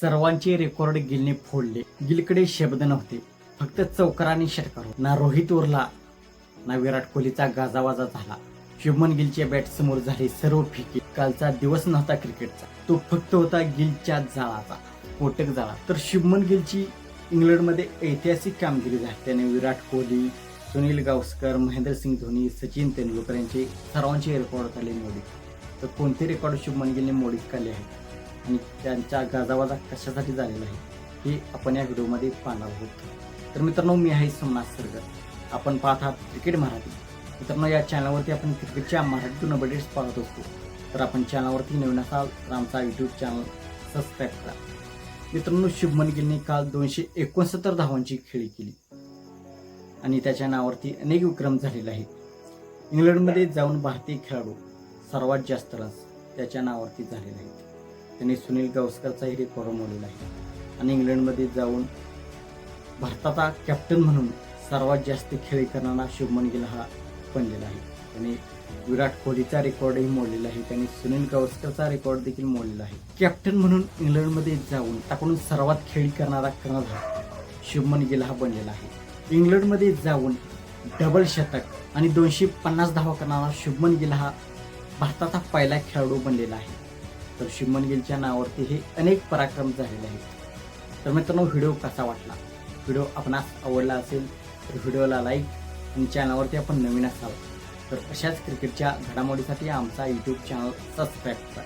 सर्वांचे रेकॉर्ड गिलने फोडले. गिलकडे शब्द नव्हते. फक्त चौकाराने षटकार. ना रोहित उरला ना विराट कोहलीचा गाजावाजा झाला. शुभमन गिलच्या बॅट समोर झाले सर्व फिके. कालचा दिवस नव्हता क्रिकेटचा. तो फक्त होता गिलच्या जाळाचा कोटक जाळा. तर शुभमन गिलची इंग्लंडमध्ये ऐतिहासिक कामगिरी झाली. त्याने विराट कोहली सुनील गावस्कर महेंद्रसिंग धोनी सचिन तेंडुलकर यांचे सर्वांचे रेकॉर्ड काढले मोडीत. तर कोणते रेकॉर्ड शुभमन गिलने मोडीत काढले आहेत? आणि त्यांच्या गाजावाजा कशासाठी झालेला आहे हे आपण या व्हिडिओमध्ये पाहणार आहोत. तर मित्रांनो मी आहे सोमनाथ सरगर. आपण पाहत आहात क्रिकेट मराठी. मित्रांनो या चॅनलवरती आपण क्रिकेटच्या मराठीतून अपडेट्स पाहत असतो. तर आपण चॅनलवरती नवीन असाल तर आमचा यूट्यूब चॅनल सबस्क्राईब करा. मित्रांनो शुभमन गिलने काल दोनशे एकोणसत्तर धावांची खेळी केली. आणि त्याच्या नावावरती अनेक विक्रम झालेले आहेत. इंग्लंडमध्ये जाऊन भारतीय खेळाडू सर्वात जास्त रन्स त्याच्या नावावरती झालेले आहेत त्याने सुनील गावस्करचाही रेकॉर्ड मोडलेला आहे. आणि इंग्लंडमध्ये जाऊन भारताचा कॅप्टन म्हणून सर्वात जास्त खेळी करणारा शुभमन गिल हा बनलेला आहे. त्याने विराट कोहलीचा रेकॉर्डही मोडलेला आहे. त्याने सुनील गावस्करचा रेकॉर्ड देखील मोडलेला आहे. कॅप्टन म्हणून इंग्लंडमध्ये जाऊन त्याकडून सर्वात खेळी करणारा कर्णधार शुभमन गिल हा बनलेला आहे. इंग्लंडमध्ये जाऊन डबल शतक आणि दोनशे पन्नास धावा करणारा शुभमन गिल हा भारताचा पहिला खेळाडू बनलेला आहे. तर शुभमन गिलच्या नावावरती हे अनेक पराक्रम झालेले आहेत. तर मित्रांनो व्हिडिओ कसा वाटला? व्हिडिओ आपणास आवडला असेल तर व्हिडिओला लाईक आणि चॅनलवरती आपण नवीन असावं तर अशाच क्रिकेटच्या घडामोडीसाठी आमचा यूट्यूब चॅनल सबस्क्राईब करा.